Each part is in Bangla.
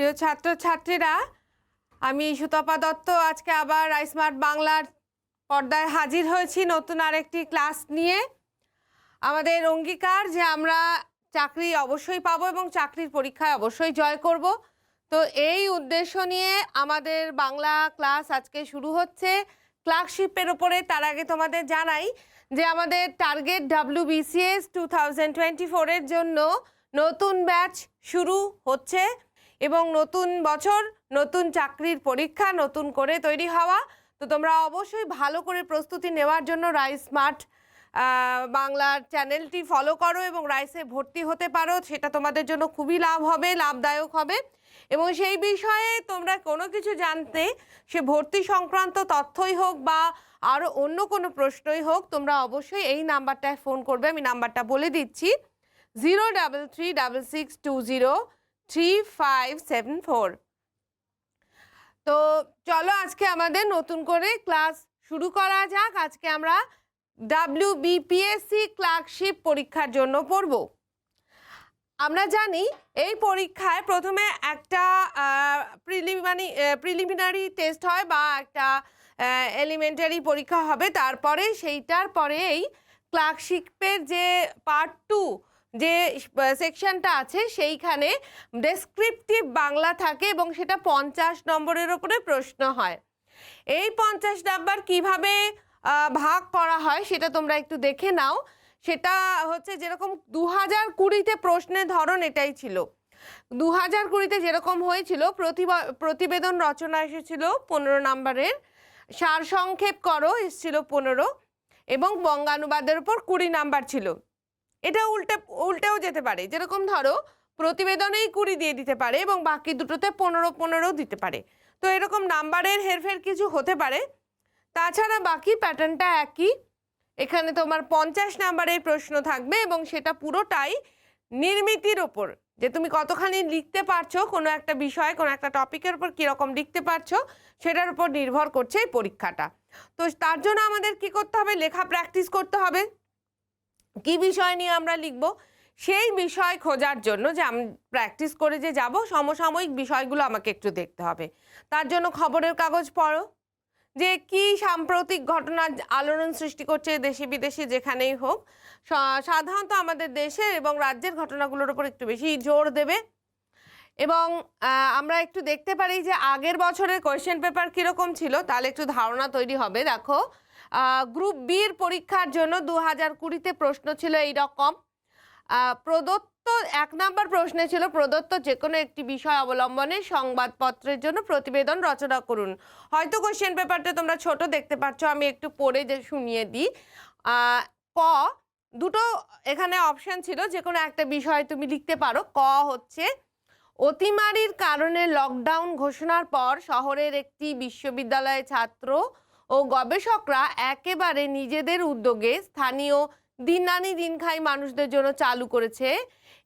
প্রিয় ছাত্রছাত্রীরা, আমি সুতপা দত্ত। আজকে আবার আইসমার্ট বাংলার পর্দায় হাজির হয়েছি নতুন আরেকটি ক্লাস নিয়ে। আমাদের অঙ্গীকার যে আমরা চাকরি অবশ্যই পাবো এবং চাকরির পরীক্ষায় অবশ্যই জয় করব। তো এই উদ্দেশ্য নিয়ে আমাদের বাংলা ক্লাস আজকে শুরু হচ্ছে। ক্লার্কশিপের ওপরে তার আগে তোমাদের জানাই যে আমাদের target W BCS two thousand twenty ফোরের জন্য নতুন ব্যাচ শুরু হচ্ছে। এবং নতুন বছর, নতুন চাকরির পরীক্ষা, নতুন করে তৈরি হওয়া। তো তোমরা অবশ্যই ভালো করে প্রস্তুতি নেওয়ার জন্য রাইস স্মার্ট বাংলার চ্যানেলটি ফলো করো এবং রাইসে ভর্তি হতে পারো। সেটা তোমাদের জন্য খুবই লাভ হবে, লাভদায়ক হবে। এবং সেই বিষয়ে তোমরা কোনো কিছু জানতে, সে ভর্তি সংক্রান্ত তথ্যই হোক বা আরও অন্য কোনো প্রশ্নই হোক, তোমরা অবশ্যই এই নাম্বারটায় ফোন করবে। আমি নাম্বারটা বলে দিচ্ছি। Zero double three double six two zero three five seven four তো চলো আজকে আমাদের নতুন করে ক্লাস শুরু করা যাক। আজকে আমরা ডাব্লিউ বিপিএসসি ক্লার্কশিপ পরীক্ষার জন্য পড়ব। আমরা জানি এই পরীক্ষায় প্রথমে একটা প্রিলিমিনারি প্রিলিমিনারি টেস্ট হয় বা একটা এলিমেন্টারি পরীক্ষা হবে। তারপরে সেইটার পরেই ক্লার্কশিপের যে পার্ট টু যে সেকশনটা আছে সেইখানে ডেসক্রিপটিভ বাংলা থাকে এবং সেটা পঞ্চাশ নম্বরের ওপরে প্রশ্ন হয়। এই পঞ্চাশ নাম্বার কীভাবে ভাগ করা হয় সেটা তোমরা একটু দেখে নাও। সেটা হচ্ছে যেরকম দু হাজার কুড়িতে প্রশ্নের ধরন এটাই ছিল। দু হাজার কুড়িতে যেরকম হয়েছিল, প্রতিবা- প্রতিবেদন রচনা এসেছিল পনেরো নম্বরের। সারসংক্ষেপ করো, এসেছিল পনেরো। এবং বঙ্গানুবাদের উপর কুড়ি নাম্বার ছিল। এটা উল্টে, উল্টেও যেতে পারে। যেরকম ধরো, প্রতিবেদনেই কুড়ি দিয়ে দিতে পারে এবং বাকি দুটোতে পনেরো পনেরো দিতে পারে। তো এরকম নাম্বারের হেরফের কিছু হতে পারে। তাছাড়া বাকি প্যাটার্নটা একই। এখানে তোমার পঞ্চাশ নাম্বারের প্রশ্ন থাকবে এবং সেটা পুরোটাই নির্মিতির ওপর। যে তুমি কতখানি লিখতে পারছ, কোনো একটা বিষয়, কোনো একটা টপিকের উপর কীরকম লিখতে পারছ, সেটার উপর নির্ভর করছে এই পরীক্ষাটা। তো তার জন্য আমাদের কি করতে হবে? লেখা প্র্যাকটিস করতে হবে। কি বিষয় নিয়ে আমরা লিখব? সেই বিষয় খোঁজার জন্য যে আমি প্র্যাকটিস করে যে যাব, সমসাময়িক বিষয়গুলো আমাকে একটু দেখতে হবে। তার জন্য খবরের কাগজ পড়ো। যে কি সাম্প্রতিক ঘটনা আলোড়ন সৃষ্টি করছে দেশি বিদেশি যেখানেই হোক সাধারণত আমাদের দেশের এবং রাজ্যের ঘটনাগুলোর উপর একটু বেশি জোর দেবে। এবং আমরা একটু দেখতে পারি যে আগের বছরের কোয়েশ্চেন পেপার কীরকম ছিল, তাহলে একটু ধারণা তৈরি হবে। দেখো গ্রুপ বির পরীক্ষার জন্য দু হাজার কুড়িতে প্রশ্ন ছিল এই রকম প্রদত্ত, এক নাম্বার প্রশ্নে ছিল প্রদত্ত যে কোনো একটি বিষয় অবলম্বনে সংবাদপত্রের জন্য প্রতিবেদন রচনা করুন। হয়তো কোশ্চেন পেপারটা তোমরা ছোট দেখতে পাচ্ছ, আমি একটু পড়ে যে শুনিয়ে দিই। ক, দুটো এখানে অপশান ছিল যে কোনো একটা বিষয় তুমি লিখতে পারো। ক হচ্ছে, অতিমারির কারণে লকডাউন ঘোষণার পর শহরের একটি বিশ্ববিদ্যালয়ের ছাত্র ও গবেষকরা একেবারে নিজেদের উদ্যোগে স্থানীয় দিন আনি দিন খাই মানুষদের জন্য চালু করেছে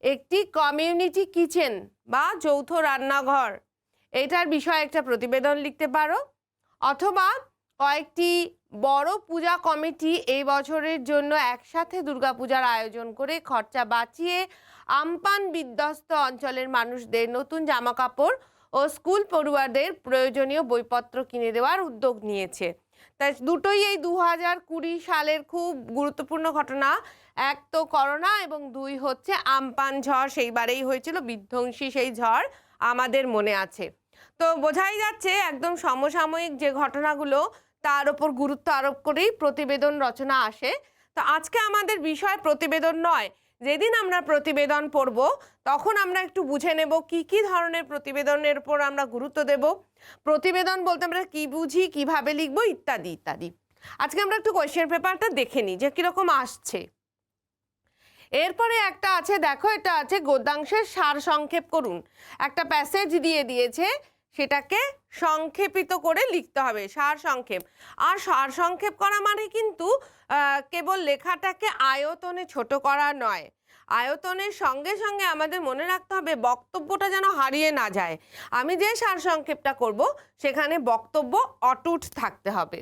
একটি কমিউনিটি কিচেন বা যৌথ রান্নাঘর। এটার বিষয়ে একটা প্রতিবেদন লিখতে পারো। অথবা কয়েকটি বড় পূজা কমিটি এই বছরের জন্য একসাথে দুর্গাপূজার আয়োজন করে খরচা বাঁচিয়ে আমপান বিধ্বস্ত অঞ্চলের মানুষদের নতুন জামাকাপড় ও স্কুল পড়ুয়াদের প্রয়োজনীয় বইপত্র কিনে দেওয়ার উদ্যোগ নিয়েছে। তাই দুটোই এই দু হাজার কুড়ি সালের খুব গুরুত্বপূর্ণ ঘটনা। এক তো করোনা এবং দুই হচ্ছে আমপান ঝড়, সেইবারেই হয়েছিল বিধ্বংসী সেই ঝড় আমাদের মনে আছে। তো বোঝাই যাচ্ছে একদম সমসাময়িক যে ঘটনাগুলো, তার ওপর গুরুত্ব আরোপ করেই প্রতিবেদন রচনা আসে। তো আজকে আমাদের বিষয় প্রতিবেদন নয় যেদিন আমরা প্রতিবেদন পড়ব, তখন আমরা একটু বুঝে নেব কি কি ধরনের প্রতিবেদনের উপর আমরা গুরুত্ব দেব। প্রতিবেদন বলতে আমরা কি বুঝি, কীভাবে লিখব, ইত্যাদি ইত্যাদি। আজকে আমরা একটু কোয়েশ্চেন পেপারটা দেখে নিই, যে কীরকম আসছে। এরপরে একটা আছে, দেখো, এটা আছে গদ্যাংশের সার সংক্ষেপ করুন। একটা প্যাসেজ দিয়ে দিয়েছে, সেটাকে সংক্ষেপিত করে লিখতে হবে, সার সংক্ষেপ। আর সার সংক্ষেপ করা মানে কিন্তু কেবল লেখাটাকে আয়তনে ছোট করা নয়। আয়তনের সঙ্গে সঙ্গে আমাদের মনে রাখতে হবে, বক্তব্যটা যেন হারিয়ে না যায়। আমি যে সার সংক্ষেপটা করব, সেখানে বক্তব্য অটুট থাকতে হবে।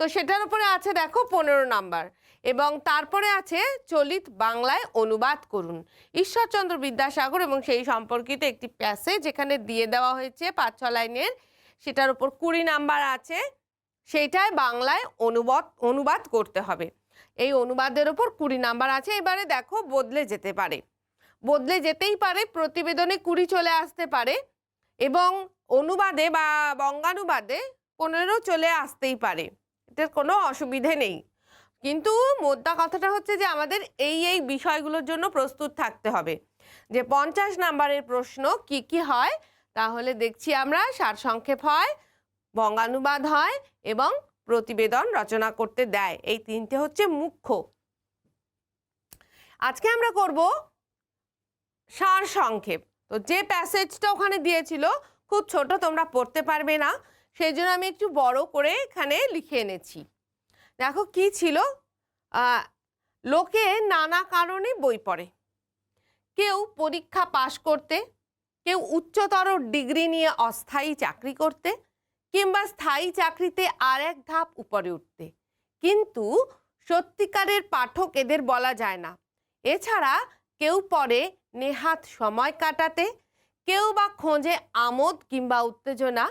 তো সেটার উপরে আছে দেখো পনেরো নাম্বার। এবং তারপরে আছে চলিত বাংলায় অনুবাদ করুন। ঈশ্বরচন্দ্র বিদ্যাসাগর এবং সেই সম্পর্কিত একটি প্যাসেজ যেখানে দিয়ে দেওয়া হয়েছে পাঁচ ছ লাইনের। সেটার উপর কুড়ি নাম্বার আছে, সেইটায় বাংলায় অনুবাদ অনুবাদ করতে হবে। এই অনুবাদের ওপর কুড়ি নাম্বার আছে, এবারে দেখো বদলে যেতে পারে। বদলে যেতেই পারে, প্রতিবেদনে কুড়ি চলে আসতে পারে এবং অনুবাদে বা বঙ্গানুবাদে পনেরো চলে আসতেই পারে। এটার কোনো অসুবিধে নেই। কিন্তু মোদ্দা কথাটা হচ্ছে যে আমাদের এই এই বিষয়গুলোর জন্য প্রস্তুত থাকতে হবে। যে পঞ্চাশ নাম্বারের প্রশ্ন কি কি হয় তাহলে দেখছি আমরা সারসংক্ষেপ হয়, বঙ্গানুবাদ হয় এবং প্রতিবেদন রচনা করতে দেয়। এই তিনটে হচ্ছে মুখ্য। আজকে আমরা করব সার সংক্ষেপ। তো যে প্যাসেজটা ওখানে দিয়েছিল, খুব ছোট, তোমরা পড়তে পারবে না। সেই জন্য আমি একটু বড় করে এখানে লিখে এনেছি। দেখো কি ছিল? লোকে নানা কারণে বই পড়ে। কেউ পরীক্ষা পাশ করতে কেউ উচ্চতর ডিগ্রি নিয়ে অস্থায়ী চাকরি করতে কিংবা স্থায়ী চাকরিতে আর এক ধাপ উপরে উঠতে। কিন্তু সত্যিকারের পাঠক এদের বলা যায় না। এছাড়া কেউ পরে নেহাত সময় কাটাতে, কেউ বা খোঁজে আমোদ কিংবা উত্তেজনা,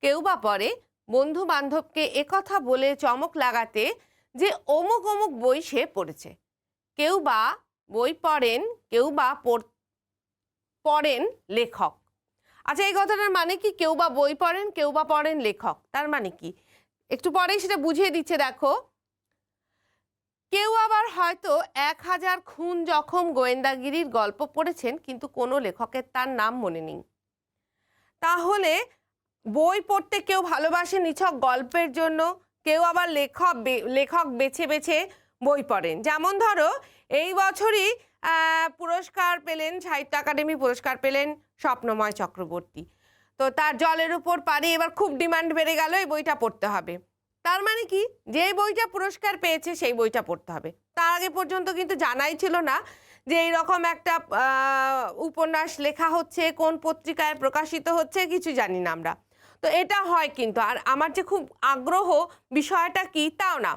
কেউ বা পরে বন্ধু বান্ধবকে একথা বলে চমক লাগাতে যে অমুক অমুক বই সে পড়েছে। কেউ বা বই পড়েন, কেউ বা পড়- পড়েন লেখক। আচ্ছা এই কথাটার মানে কি? কেউ বা বই পড়েন, কেউ বা পড়েন লেখক। তার মানে কি? একটু পরেই সেটা বুঝিয়ে দিচ্ছে, দেখো। কেউ আবার হয়তো এক হাজার খুন জখম গোয়েন্দাগিরির গল্প পড়েছেন, কিন্তু কোনো লেখকের তার নাম মনে নেই। তাহলে বই পড়তে কেউ ভালোবাসে নিছক গল্পের জন্য? কেউ আবার লেখক লেখক বেছে বেছে বই পড়েন। যেমন ধরো, এই বছরই পুরস্কার পেলেন, সাহিত্য একাডেমি পুরস্কার পেলেন স্বপ্নময় চক্রবর্তী। তো তার জলের উপর পারি এবার খুব ডিমান্ড বেড়ে গেল, এই বইটা পড়তে হবে। তার মানে কি? যে বইটা পুরস্কার পেয়েছে, সেই বইটা পড়তে হবে। তার আগে পর্যন্ত কিন্তু জানাই ছিল না যে এইরকম একটা উপন্যাস লেখা হচ্ছে, কোন পত্রিকায় প্রকাশিত হচ্ছে, কিছু জানি না আমরা। তো এটা হয় কিন্তু, আর আমার যে খুব আগ্রহ বিষয়টা কি, তাও না।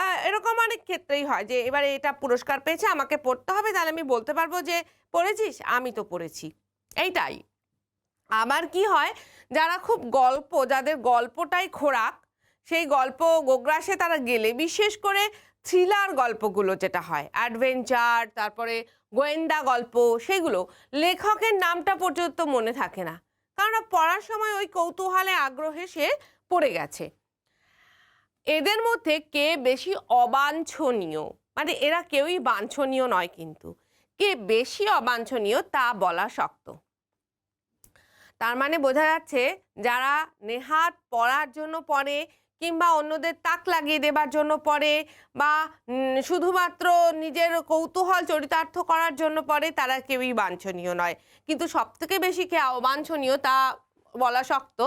এরকম অনেক ক্ষেত্রেই হয় যে, এবারে এটা পুরস্কার পেয়েছে, আমাকে পড়তে হবে, তাহলে আমি বলতে পারব যে, পড়েছিস? আমি তো পড়েছি। এইটাই। আবার কি হয়, যারা খুব গল্প, যাদের গল্পটাই খোরাক, সেই গল্প গোগ্রাসে তারা গেলে। বিশেষ করে থ্রিলার গল্পগুলো যেটা হয়, অ্যাডভেঞ্চার, তারপরে গোয়েন্দা গল্প, সেগুলো, লেখকের নামটা পর্যন্ত মনে থাকে না। কারণ পড়ার সময় ওই কৌতূহলে, আগ্রহে সে পড়ে গেছে। এদের মধ্যে কে বেশি অবাঞ্ছনীয়? মানে এরা কেউই বাঞ্ছনীয় নয় কিন্তু। কে বেশি অবাঞ্ছনীয় তা বলা শক্ত। তার মানে বোঝা যাচ্ছে যারা নেহাত পড়ার জন্য পড়ে কিংবা অন্যদের তাক লাগিয়ে দেবার জন্য পড়ে বা শুধুমাত্র নিজের কৌতূহল চরিতার্থ করার জন্য পড়ে, তারা কেউই বাঞ্ছনীয় নয়। কিন্তু সবথেকে বেশি কে অবাঞ্ছনীয় তা বলা শক্ত,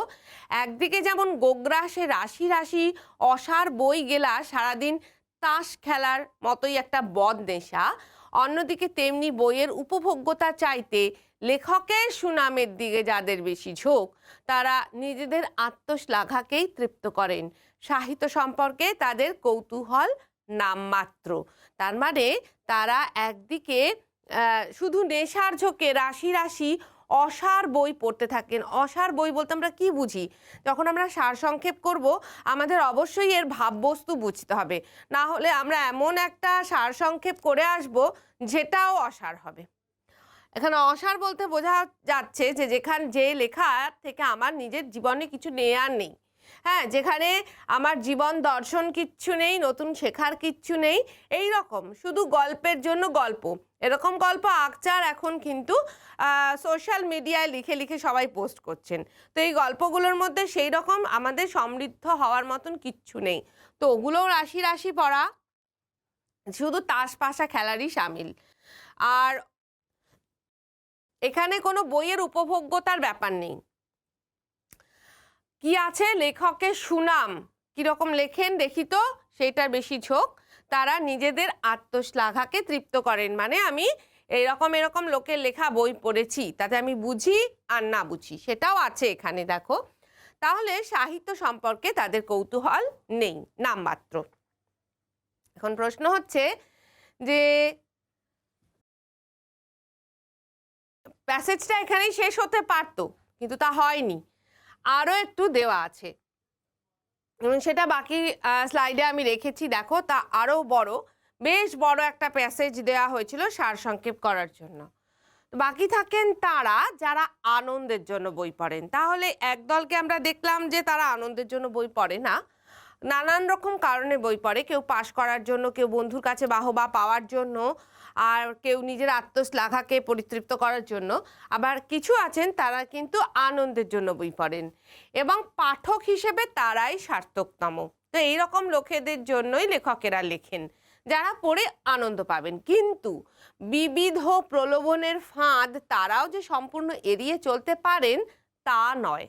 একদিকে যেমন গোগ্রাসে রাশি রাশি অসার বই গেলা সারাদিন তাস খেলার মতোই একটা বদ নেশা, অন্যদিকে তেমনি বইয়ের উপভোগ্যতা চাইতে লেখকের সুনামের দিকে যাদের বেশি ঝোঁক, তারা নিজেদের আত্মশ্লাঘাকেই তৃপ্ত করেন। সাহিত্য সম্পর্কে তাদের কৌতূহল নামমাত্র। তার মানে তারা একদিকে শুধু নেশার ঝোঁকে রাশি রাশি অসার বই পড়তে থাকেন। অসার বই বলতে আমরা কি বুঝি? যখন আমরা সারসংক্ষেপ করব, আমাদের অবশ্যই এর ভাববস্তু বুঝতে হবে। না হলে আমরা এমন একটা সারসংক্ষেপ করে আসব, যেটাও অসার হবে। এখানে অসার বলতে বোঝা যাচ্ছে যে, যেখান যে লেখা থেকে আমার নিজের জীবনে কিছু নেয়ার নেই। হ্যাঁ যেখানে আমার জীবন দর্শন কিচ্ছু নেই, নতুন শেখার কিচ্ছু নেই, এই রকম। শুধু গল্পের জন্য গল্প। এরকম গল্প আকচার এখন কিন্তু সোশ্যাল মিডিয়ায় লিখে লিখে সবাই পোস্ট করছেন। তো এই গল্পগুলোর মধ্যে সেই রকম আমাদের সমৃদ্ধ হওয়ার মতন কিচ্ছু নেই। তো ওগুলোও রাশি রাশি পড়া। শুধু তাস পাশা খেলারই সামিল। আর এখানে কোনো বইয়ের উপভোগ্যতার ব্যাপার নেই। কি আছে? লেখকের সুনাম। কীরকম লেখেন? দেখি তো, সেইটার বেশি ঝোঁক। তারা নিজেদের আত্মশ্লাঘাকে তৃপ্ত করেন। মানে আমি এরকম এরকম লোকের লেখা বই পড়েছি, তাতে আমি বুঝি আর না বুঝি। সেটাও আছে এখানে, দেখো। তাহলে সাহিত্য সম্পর্কে তাদের কৌতূহল নেই নামমাত্র এখন প্রশ্ন হচ্ছে যে প্যাসেজটা এখানেই শেষ হতে পারতো, কিন্তু তা হয়নি। আরও একটু দেওয়া আছে। এবং সেটা বাকি স্লাইডে আমি রেখেছি। দেখো, তা আরও বড়, বেশ বড় একটা প্যাসেজ দেওয়া হয়েছিল সারসংক্ষেপ করার জন্য। বাকি থাকেন তারা যারা আনন্দের জন্য বই পড়েন। তাহলে একদলকে আমরা দেখলাম যে তারা আনন্দের জন্য বই পড়ে না। নানান রকম কারণে বই পড়ে। কেউ পাশ করার জন্য, কেউ বন্ধুর কাছে বাহবা পাওয়ার জন্য আর কেউ নিজের আত্মশ্লাঘাকে পরিতৃপ্ত করার জন্য। আবার কিছু আছেন, তারা কিন্তু আনন্দের জন্য বই পড়েন। এবং পাঠক হিসেবে তারাই সার্থকতম। তো এইরকম লোকেদের জন্যই লেখকেরা লেখেন, যারা পড়ে আনন্দ পাবেন। কিন্তু বিবিধ প্রলোভনের ফাঁদ তারাও যে সম্পূর্ণ এড়িয়ে চলতে পারেন, তা নয়।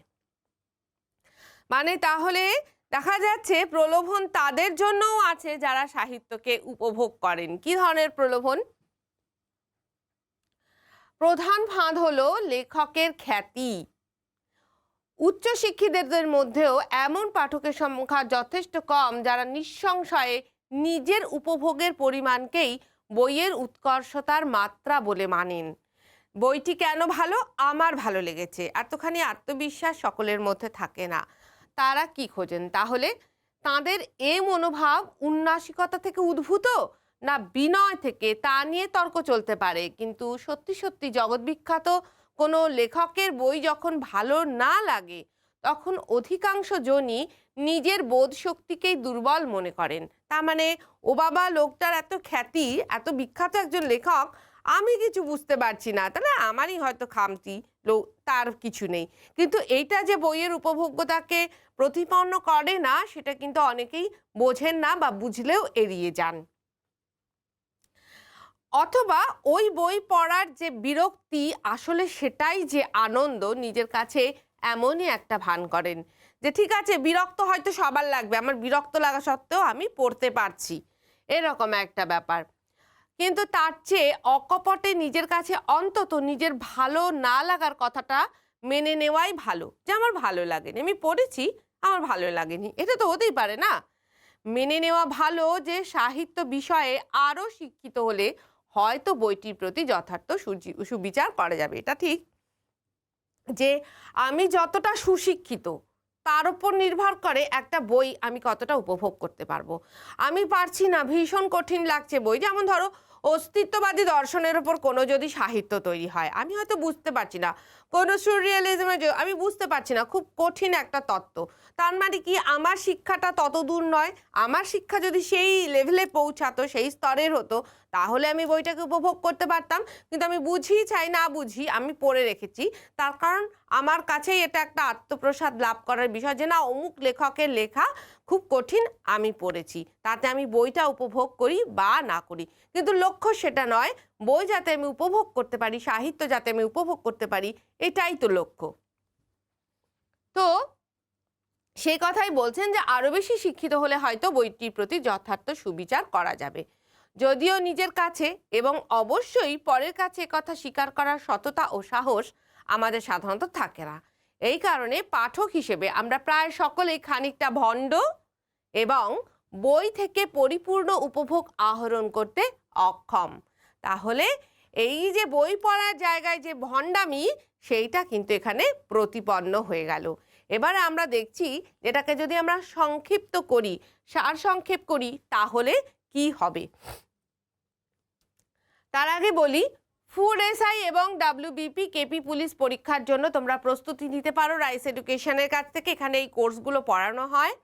মানে তাহলে দেখা যাচ্ছে প্রলোভন তাদের জন্যও আছে, যারা সাহিত্যকে উপভোগ করেন। কি ধরনের প্রলোভন? প্রধান ফাঁদ হলো লেখকের খ্যাতি। উচ্চশিক্ষিতদের মধ্যেও এমন পাঠকের সংখ্যা যথেষ্ট কম যারা নিঃসংশয়ে নিজের উপভোগের পরিমাণকেই বইয়ের উৎকর্ষতার মাত্রা বলে মানেন। বইটি কেন ভালো? আমার ভালো লেগেছে। এতখানি আত্মবিশ্বাস সকলের মধ্যে থাকে না। তারা কি খোঁজেন? তাহলে তাদের এ মনোভাব উন্নাসিকতা থেকে উদ্ভূত? না বিনয় থেকে, তা নিয়ে তর্ক চলতে পারে। কিন্তু সত্যি সত্যি জগৎবিখ্যাত কোনো লেখকের বই যখন ভালো না লাগে, তখন অধিকাংশ জনই নিজের বোধ শক্তিকেই দুর্বল মনে করেন। তার মানে ও বাবা লোকটার এত খ্যাতি, এত বিখ্যাত একজন লেখক, আমি কিছু বুঝতে পারছি না। তাহলে আমারই হয়তো খামতি, লো, তার কিছু নেই। কিন্তু এইটা যে বইয়ের উপভোগ্যতাকে প্রতিপন্ন করে না, সেটা কিন্তু অনেকেই বোঝেন না বা বুঝলেও এড়িয়ে যান। অথবা ওই বই পড়ার যে বিরক্তি, আসলে সেটাই যে আনন্দ নিজের কাছে এমনই একটা ভান করেন যে, ঠিক আছে, বিরক্ত হয়তো সবার লাগবে, আমার বিরক্ত লাগা সত্ত্বেও আমি পড়তে পারছি। এরকম একটা ব্যাপার। কিন্তু তার চেয়ে অকপটে নিজের কাছে অন্তত নিজের ভালো না লাগার কথাটা মেনে নেওয়াই ভালো যে, আমার ভালো লাগেনি, আমি পড়েছি, আমার ভালো লাগেনি। এটা তো হতেই পারে না। মেনে নেওয়া ভালো যে, সাহিত্য বিষয়ে আরও শিক্ষিত হলে হয়তো বইটির প্রতি যথার্থ সুবিচার করা যাবে। এটা ঠিক। যে আমি যতটা সুশিক্ষিত, তার উপর নির্ভর করে একটা বই আমি কতটা উপভোগ করতে পারব। আমি পারছি না, ভীষণ কঠিন লাগছে বই। যেমন ধরো অস্তিত্ববাদী দর্শনের ওপর কোনো যদি সাহিত্য তৈরি হয়, আমি হয়তো বুঝতে পারছি না। কোনো সুরিয়ালিজমের আমি বুঝতে পারছি না, খুব কঠিন একটা তত্ত্ব। তার মানে কি, আমার শিক্ষাটা তত দূর নয়, আমার শিক্ষা যদি সেই লেভেলে পৌঁছাতো, সেই স্তরের হতো, তাহলে আমি বইটাকে উপভোগ করতে পারতাম। কিন্তু আমি বুঝি চাই না বুঝি, আমি পড়ে রেখেছি। তার কারণ আমার কাছেই এটা একটা আত্মপ্রসাদ লাভ করার বিষয় যে, না, অমুক লেখকের লেখা খুব কঠিন আমি পড়েছি। তাতে আমি বইটা উপভোগ করি বা না করি। কিন্তু লক্ষ্য সেটা নয়, বই যাতে আমি উপভোগ করতে পারি, সাহিত্য যাতে আমি উপভোগ করতে পারি, এটাই তো লক্ষ্য। তো সেই কথাই বলছেন যে আরও বেশি শিক্ষিত হলে হয়তো বইটির প্রতি যথার্থ সুবিচার করা যাবে। যদিও নিজের কাছে এবং অবশ্যই পরের কাছে কথা স্বীকার করার সততা ও সাহস আমাদের সাধারণত থাকে না। এই কারণে পাঠক হিসেবে আমরা প্রায় সকলেই খানিকটা ভণ্ড এবং বই থেকে পরিপূর্ণ উপভোগ আহরণ করতে অক্ষম। তাহলে এই যে বই পড়ার জায়গায় যে ভণ্ডামি, সেইটা কিন্তু এখানে প্রতিপন্ন হয়ে গেল। এবারে আমরা দেখছি যেটাকে যদি আমরা সংক্ষিপ্ত করি সার সংক্ষেপ করি, তাহলে কি হবে? তার আগে বলি ফুড এসআই এবং ডাব্লিউবিপি, কেপি পুলিশ পরীক্ষার জন্য তোমরা প্রস্তুতি নিতে পারো রাইস এডুকেশনের কাছ থেকে। এখানে এই কোর্সগুলো পড়ানো হয়।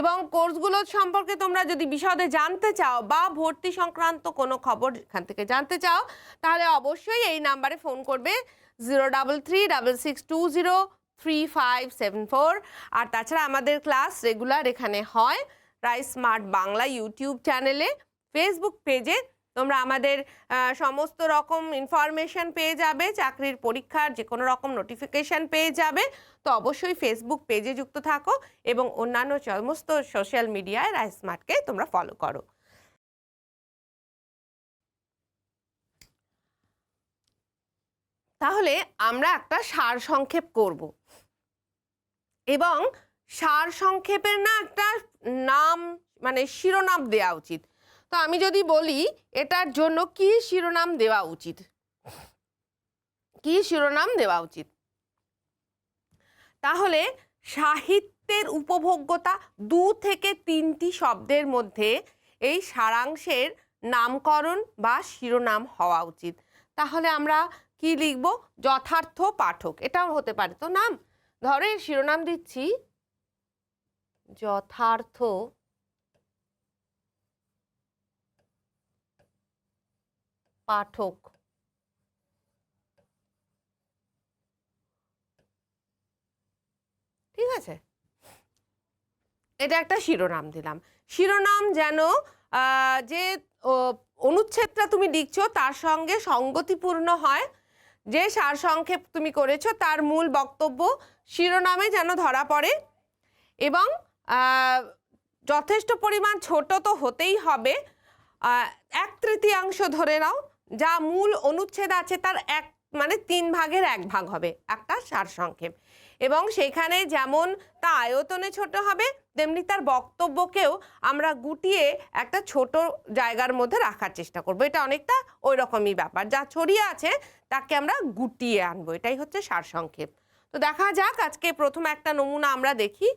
এবং কোর্সগুলো সম্পর্কে তোমরা যদি বিশদে জানতে চাও বা ভর্তি সংক্রান্ত কোনো খবর এখান থেকে জানতে চাও, তাহলে অবশ্যই এই নাম্বারে ফোন করবে zero double three, double six, two zero three five seven four. আর তাছাড়া আমাদের ক্লাস রেগুলার এখানে হয় রাইস স্মার্ট বাংলা ইউটিউব চ্যানেলে, ফেসবুক পেজে। তোমরা আমাদের সমস্ত রকম ইনফরমেশন পেয়ে যাবে, চাকরির পরীক্ষার যে কোনো রকম নোটিফিকেশন পেয়ে যাবে। তো অবশ্যই ফেসবুক পেজে যুক্ত থাকো এবং অন্যান্য সমস্ত সোশ্যাল মিডিয়ায় রাইস স্মার্টকে তোমরা ফলো করো। তাহলে আমরা একটা সার সংক্ষেপ করব। এবং সার সংক্ষেপের না একটা নাম মানে শিরোনাম দেওয়া উচিত। তো আমি যদি বলি, এটার জন্য কি শিরোনাম দেওয়া উচিত? কি শিরোনাম দেওয়া উচিত? তাহলে সাহিত্যের উপভোগ্যতা দু থেকে তিনটি শব্দের মধ্যে এই সারাংশের নামকরণ বা শিরোনাম হওয়া উচিত। তাহলে আমরা কি লিখব? যথার্থ পাঠক। এটাও হতে পারে। তো নাম, ধরে শিরোনাম দিচ্ছি, যথার্থ পাঠক। ঠিক আছে? এটা একটা শিরোনাম দিলাম। শিরোনাম যেন যে অনুচ্ছেদটা তুমি লিখছো তার সঙ্গে সঙ্গতিপূর্ণ হয়। যে সারসংক্ষেপ তুমি করেছ তার মূল বক্তব্য শিরোনামে যেন ধরা পড়ে। এবং যথেষ্ট পরিমাণ ছোট তো হতেই হবে। এক তৃতীয়াংশ ধরে নাও। যা মূল অনুচ্ছেদ আছে তার এক মানে তিন ভাগের এক ভাগ হবে, একটা সারসংক্ষেপ এবং সেখানে যেমন তা আয়তনে ছোট হবে, তেমনি তার বক্তব্যকেও আমরা গুটিয়ে একটা ছোট জায়গার মধ্যে রাখার চেষ্টা করব। এটা অনেকটা ওই রকমই ব্যাপার। যা ছড়িয়ে আছে, তাকে আমরা গুটিয়ে আনব। এটাই হচ্ছে সারসংক্ষেপ তো দেখা যাক, আজকে প্রথম একটা নমুনা আমরা দেখি।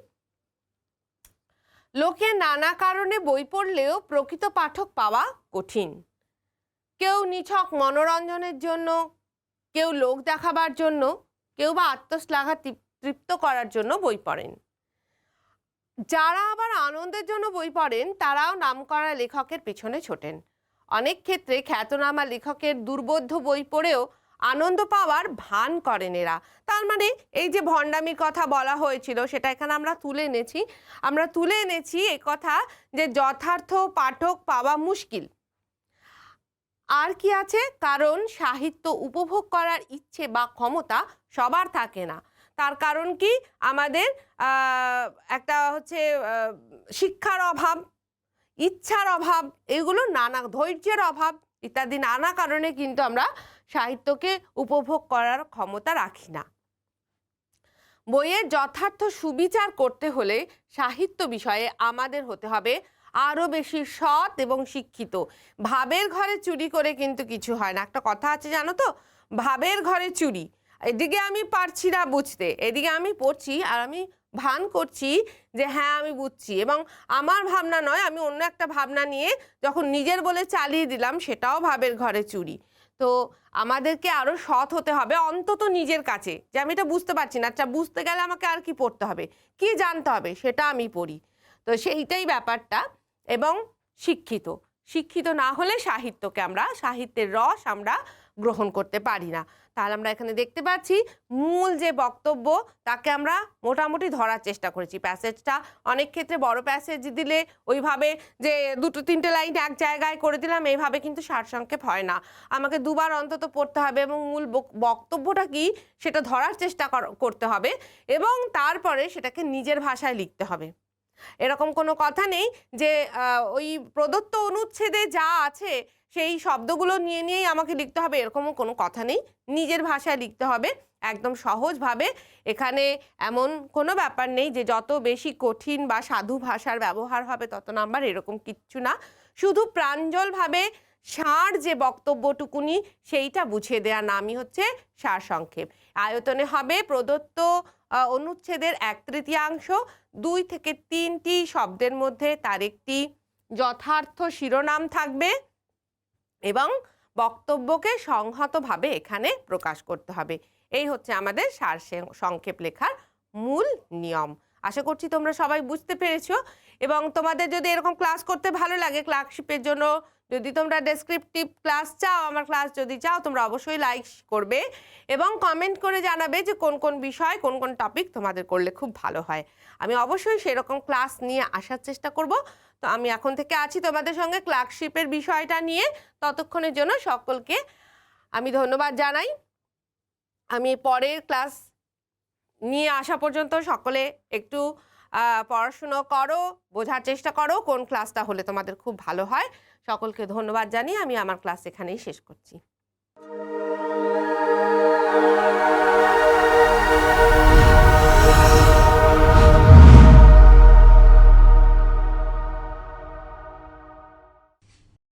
লোকে নানা কারণে বই পড়লেও প্রকৃত পাঠক পাওয়া কঠিন। কেউ নিছক মনোরঞ্জনের জন্য, কেউ লোক দেখাবার জন্য, কেউ বা আত্মশ্লাঘা তৃপ- তৃপ্ত করার জন্য বই পড়েন। যারা আবার আনন্দের জন্য বই পড়েন, তারাও নামকরা লেখকের পিছনে ছোটেন। অনেক ক্ষেত্রে খ্যাতনামা লেখকের দুর্বোধ্য বই পড়েও আনন্দ পাওয়ার ভান করেন এরা। তার মানে এই যে ভণ্ডামির কথা বলা হয়েছিল, সেটা এখানে আমরা তুলে এনেছি। আমরা তুলে এনেছি এই কথা যে যথার্থ পাঠক পাওয়া মুশকিল। আর কি আছে? কারণ সাহিত্য উপভোগ করার ইচ্ছে বা ক্ষমতা সবার থাকে না। তার কারণ কি? আমাদের একটা হচ্ছে শিক্ষার অভাব, ইচ্ছার অভাব, এগুলো নানা, ধৈর্যের অভাব, ইত্যাদি নানা কারণে কিন্তু আমরা সাহিত্যকে উপভোগ করার ক্ষমতা রাখি না। বইয়ের যথার্থ সুবিচার করতে হলে সাহিত্য বিষয়ে আমাদের হতে হবে আরও বেশি সৎ এবং শিক্ষিত। ভাবের ঘরে চুরি করে কিন্তু কিছু হয় না। একটা কথা আছে জানো তো? ভাবের ঘরে চুরি। এদিকে আমি পারছি না বুঝতে। এদিকে আমি পড়ছি আর আমি ভান করছি যে হ্যাঁ আমি বুঝছি। এবং আমার ভাবনা নয়, আমি অন্য একটা ভাবনা নিয়ে যখন নিজের বলে চালিয়ে দিলাম, সেটাও ভাবের ঘরে চুরি। তো আমাদেরকে আরও সৎ হতে হবে অন্তত নিজের কাছে। যে আমি এটা বুঝতে পারছি না। আচ্ছা বুঝতে গেলে আমাকে আর কি পড়তে হবে? কি জানতে হবে? সেটা আমি পড়ি। তো সেইটাই ব্যাপারটা। এবং শিক্ষিত। শিক্ষিত না হলে সাহিত্যকে আমরা, সাহিত্যের রস আমরা গ্রহণ করতে পারি না। তাহলে আমরা এখানে দেখতে পাচ্ছি, মূল যে বক্তব্য, তাকে আমরা মোটামুটি ধরার চেষ্টা করেছি। প্যাসেজটা অনেক ক্ষেত্রে বড় প্যাসেজ দিলে ওইভাবে যে দুটো, তিনটে লাইন এক জায়গায় করে দিলাম, এইভাবে কিন্তু সারসংক্ষেপ হয় না। আমাকে দুবার অন্তত পড়তে হবে এবং মূল বক- বক্তব্যটা কি, সেটা ধরার চেষ্টা কর- করতে হবে এবং তারপরে সেটাকে নিজের ভাষায় লিখতে হবে। এরকম কোনো কথা নেই যে ওই প্রদত্ত অনুচ্ছেদে যা আছে সেই শব্দগুলো নিয়ে নিয়েই আমাকে লিখতে হবে, এরকমও কোনো কথা নেই। নিজের ভাষায় লিখতে হবে, একদম সহজভাবে। এখানে এমন কোনো ব্যাপার নেই যে, যত বেশি কঠিন বা সাধু ভাষার ব্যবহার হবে তত নাম্বার এরকম কিচ্ছু না। শুধু প্রাঞ্জলভাবে সার যে বক্তব্যটুকুনি, সেইটা বুঝিয়ে দেওয়ার নামই হচ্ছে সারসংক্ষেপ আয়তনে হবে প্রদত্ত অনুচ্ছেদের এক তৃতীয়াংশ। দুই থেকে তিনটি শব্দের মধ্যে তার একটি যথার্থ শিরোনাম থাকবে এবং বক্তব্যকে সংহতভাবে এখানে প্রকাশ করতে হবে। এই হচ্ছে আমাদের সার সংক্ষেপ লেখার মূল নিয়ম। আশা করছি তোমরা সবাই বুঝতে পেরেছ। এবং তোমাদের যদি এরকম ক্লাস করতে ভালো লাগে ক্লার্কশিপের জন্য যদি তোমরা ডেসক্রিপটিভ ক্লাস চাও, আমার ক্লাস যদি চাও, তোমরা অবশ্যই লাইক করবে এবং কমেন্ট করে জানাবে যে কোন কোন বিষয়, কোন কোন টপিক তোমাদের করলে খুব ভালো হয়। আমি অবশ্যই সেরকম ক্লাস নিয়ে আসার চেষ্টা করব। তো আমি এখন থেকে আছি তোমাদের সঙ্গে ক্লার্কশিপের বিষয়টা নিয়ে। ততক্ষণের জন্য সকলকে আমি ধন্যবাদ জানাই। আমি পরের ক্লাস নিয়ে আসা পর্যন্ত সকলে একটু পড়াশুনো করো, বোঝার চেষ্টা করো কোন ক্লাসটা হলে তোমাদের খুব ভালো হয়। সকলকে ধন্যবাদ জানিয়ে আমি আমার ক্লাস এখানেই শেষ করছি।